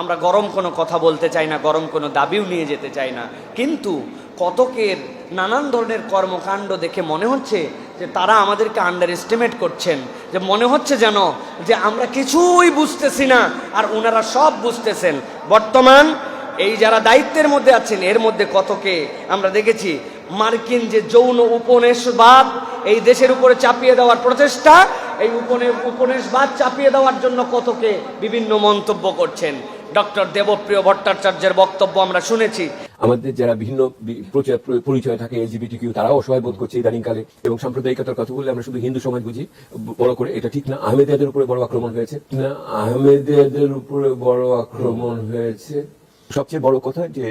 আমরা গরম কোনো কথা বলতে চাই না, গরম কোনো দাবিও নিয়ে যেতে চাই না। কিন্তু কতকের নানান ধরনের কর্মকাণ্ড দেখে মনে হচ্ছে যে তারা আমাদেরকে আন্ডার এস্টিমেট করছেন, যে মনে হচ্ছে যেন যে আমরা কিছুই বুঝতেছি না আর ওনারা সব বুঝতেছেন। বর্তমান এই যারা দায়িত্বের মধ্যে আছেন, এর মধ্যে কতকে আমরা দেখেছি মার্কিন যে যৌন উপনিবেশবাদ এই দেশের উপরে চাপিয়ে দেওয়ার প্রচেষ্টা, এই উপনে উপনিবেশবাদ চাপিয়ে দেওয়ার জন্য কতকে বিভিন্ন মন্তব্য করছেন। ডক্টর দেবপ্রিয় ভট্টাচার্যের বক্তব্য আমরা শুনেছি। আমাদের যারা বিভিন্ন প্রচার পরিচয় থাকে এলজিবিটি কিউ তারাও অসহায় বোধ করছে ইদানিংকালে এবং সাম্প্রদায়িকতার কথা বললে আমরা শুধু হিন্দু সমাজ বুঝি বড় করে। এটা ঠিক না। আহমেদিয়াদের উপরে বড় আক্রমণ হয়েছে। না আহমেদিয়াদের উপরে বড় আক্রমণ হয়েছে। সবচেয়ে বড় কথা যে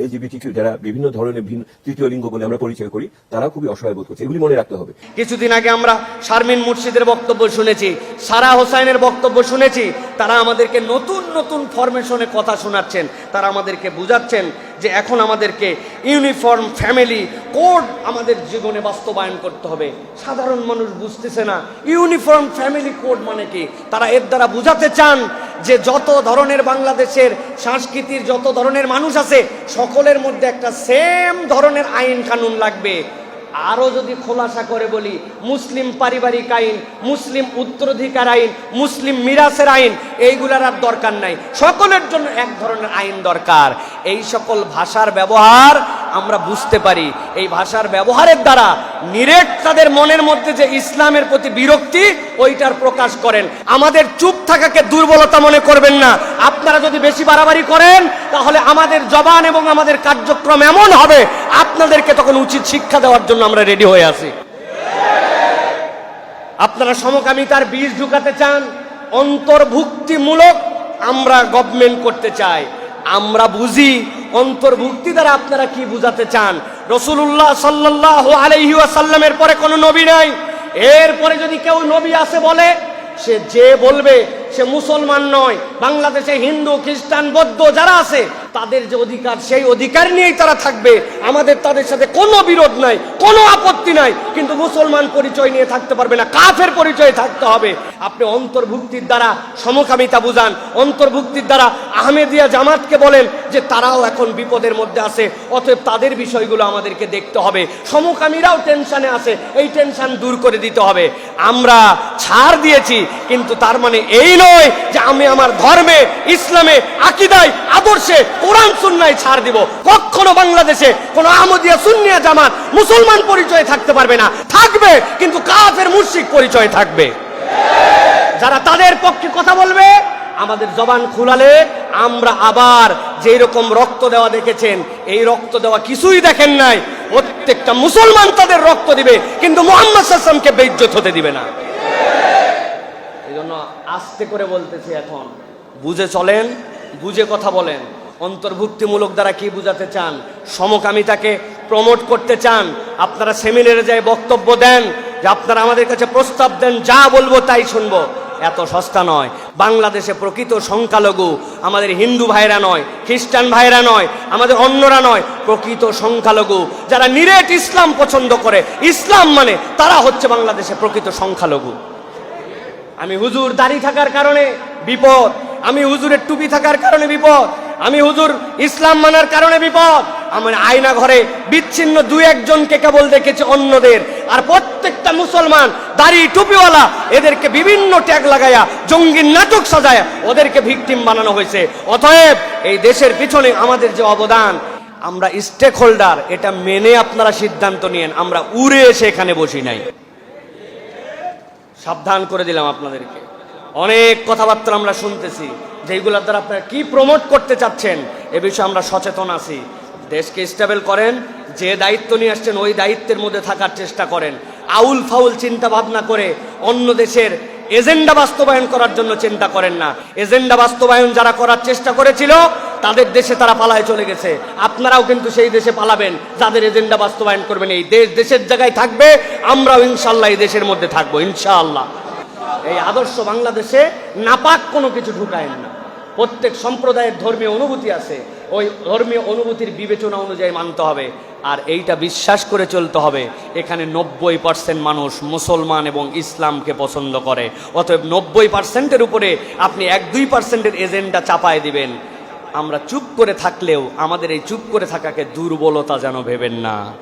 এলজিবিটি কিউ যারা বিভিন্ন ধরনের ভিন্ন তৃতীয় লিঙ্গ বলে আমরা পরিচয় করি, তারা খুবই অসহায় বোধ করছে। এগুলি মনে রাখতে হবে। কিছুদিন আগে আমরা শারমিন মুর্শিদের বক্তব্য শুনেছি, সারা হোসাইনের বক্তব্য শুনেছি। তারা আমাদেরকে নতুন নতুন ফরমেশনে কথা শোনাচ্ছেন। তারা আমাদেরকে বুঝাচ্ছেন যে এখন আমাদেরকে ইউনিফর্ম ফ্যামিলি কোড আমাদের জীবনে বাস্তবায়ন করতে হবে। সাধারণ মানুষ বুঝতেছে না ইউনিফর্ম ফ্যামিলি কোড মানে কি? তারা এর দ্বারা বুঝাতে চান যে যত ধরনের বাংলাদেশের সংস্কৃতির যত ধরনের মানুষ আছে, সকলের মধ্যে একটা সেম ধরনের আইন কানুন লাগবে। আরও যদি খোলাসা করে বলি, মুসলিম পারিবারিক আইন, মুসলিম উত্তরাধিকার আইন, মুসলিম মিরাসের আইন, এইগুলার আর দরকার নাই। সকলের জন্য এক ধরনের আইন দরকার। এই সকল ভাষার ব্যবহার আমরা বুঝতে পারি। এই ভাষার ব্যবহারের দ্বারা নিরেট তাদের মনের মধ্যে যে ইসলামের প্রতি বিরক্তি, ওইটার প্রকাশ করেন। আমাদের চুপ থাকাকে দুর্বলতা মনে করবেন না। আপনারা যদি বেশি বাড়াবাড়ি করেন, তাহলে আমাদের জবান এবং আমাদের কার্যক্রম এমন হবে, আপনাদেরকে তখন উচিত শিক্ষা দেওয়ার জন্য আমরা রেডি হয়ে আছি। আপনারা সমকামিতার বীজ ঢুকাতে চান, অন্তর্ভুক্তিমূলক আমরা গভর্নমেন্ট করতে চাই। আমরা বুঝি অন্তর্ভুক্তি দ্বারা আপনারা কি বুঝাতে চান? রসুল্লাহ সাল্লাহ আলহি আসাল্লামের পরে কোনো নবী নাই। এরপরে যদি কেউ নবী আসে বলে, সে যে বলবে, সে মুসলমান নয়, বাংলাদেশে হিন্দু, খ্রিস্টান, বৌদ্ধ যারা আছে তাদের যে অধিকার, সেই অধিকার নিয়েই তারা থাকবে। আমাদের তাদের সাথে কোনো বিরোধ নাই, কোনো আপত্তি নাই। কিন্তু মুসলমান পরিচয় নিয়ে থাকতে পারবে না, কাফের পরিচয় থাকতে হবে। আপনি অন্তর্ভুক্তির দ্বারা সমকামিতা বুঝান। অন্তর্ভুক্তির দ্বারা আহমেদিয়া জামাতকে বলেন যে তারাও এখন বিপদের মধ্যে আছে, অতএব তাদের বিষয়গুলো আমাদেরকে দেখতে হবে। সমকামীরাও টেনশানে আছে, এই টেনশন দূর করে দিতে হবে। আমরা ছাড় দিয়েছি, কিন্তু তার মানে এই নয় যে আমি আমার ধর্মে, ইসলামে, আকিদায়, আদর্শে কোরআন সুন্নায় ছাড় দিব। কখনো বাংলাদেশে কোনো আহমদিয়া সুন্নিয়া জামাত মুসলমান পরিচয় থাকতে পারবে না। থাকবে, কিন্তু কাফের মুশরিক পরিচয় থাকবে। যারা তাদের পক্ষে কথা বলবে, আমাদের জবান খুলালে আমরা আবার যেই রকম রক্ত দেওয়া দেখেছেন, এই রক্ত দেওয়া কিছুই দেখেন নাই। প্রত্যেকটা মুসলমান তাদের রক্ত দিবে, কিন্তু মোহাম্মদ সাল্লামকে বেইজ্জত হতে দিবে না। এই জন্য আস্তে করে বলতেছি এখন, বুঝে চলেন, বুঝে কথা বলেন। অন্তর্ভুক্তিমূলক দ্বারা কি বুঝাতে চান? সমকামিতাকে প্রমোট করতে চান? আপনারা সেমিনারে যায় বক্তব্য দেন, যে আপনারা আমাদের কাছে প্রস্তাব দেন, যা বলব তাই শুনব। এত সস্তা নয়। বাংলাদেশে প্রকৃত সংখ্যালঘু, আমাদের হিন্দু ভাইরা নয়, খ্রিস্টান ভাইরা নয়, আমাদের অন্যরা নয়, প্রকৃত সংখ্যালঘু। যারা নিরেট ইসলাম পছন্দ করে, ইসলাম মানে তারা হচ্ছে বাংলাদেশে প্রকৃত সংখ্যালঘু। আমি হুজুর দাড়ি থাকার কারণে বিপদ। আমি হুজুরের টুপি থাকার কারণে বিপদ। আমি হুজুর ইসলাম মানার কারণে বিপদ। আমার আয়না ঘরে বিচ্ছিন্ন দুই একজনকে কেবল দেখেছে অন্যদের। আর প্রত্যেকটা মুসলমান, দাড়ি টুপিওয়ালা, এদেরকে বিভিন্ন ট্যাগ লাগায়া, জঙ্গির নাটক সাজায়া, ওদেরকে ভিকটিম বানানো হয়েছে। অতএব এই দেশের পিছনে আমাদের যে অবদান, আমরা স্টেক হোল্ডার এটা মেনে আপনারা সিদ্ধান্ত নিয়েন। আমরা উড়ে এসে এখানে বসি নাই। সাবধান করে দিলাম আপনাদেরকে। অনেক কথাবার্তা আমরা শুনতেছি যেগুলোর দ্বারা আপনারা কি প্রমোট করতে চাচ্ছেন, এ বিষয়ে আমরা সচেতন আছি। দেশকে স্টেবল করেন, যে দায়িত্ব নিয়ে আসছেন, ওই দায়িত্বের মধ্যে থাকার চেষ্টা করেন। আউল ফাউল চিন্তা ভাবনা করে অন্য দেশের এজেন্ডা বাস্তবায়ন করার জন্য চিন্তা করেন না। এজেন্ডা বাস্তবায়ন যারা করার চেষ্টা করেছিল, তাদের দেশে তারা পালায় চলে গেছে। আপনারাও কিন্তু সেই দেশে পালাবেন, যাদের এজেন্ডা বাস্তবায়ন করবেন। এই দেশ দেশের জায়গায় থাকবে, আমরাও ইনশাল্লাহ এই দেশের মধ্যে থাকব ইনশাআল্লাহ এই আদর্শ বাংলাদেশে নাপাক কোনো কিছু ঢুকায়েন না। প্রত্যেক সম্প্রদায়ের ধর্মীয় অনুভূতি আছে। ওই ধর্মীয় অনুভূতির বিবেচনা অনুযায়ী মানতে হবে। আর এইটা বিশ্বাস করে চলতে হবে। এখানে নব্বই পার্সেন্ট মানুষ মুসলমান এবং ইসলামকে পছন্দ করে। অতএব নব্বই পার্সেন্টের উপরে আপনি এক দুই পার্সেন্টের এজেন্ডা চাপায় দিবেন। আমরা চুপ করে থাকলেও, আমাদের এই চুপ করে থাকাকে দুর্বলতা যেন ভেবেন না।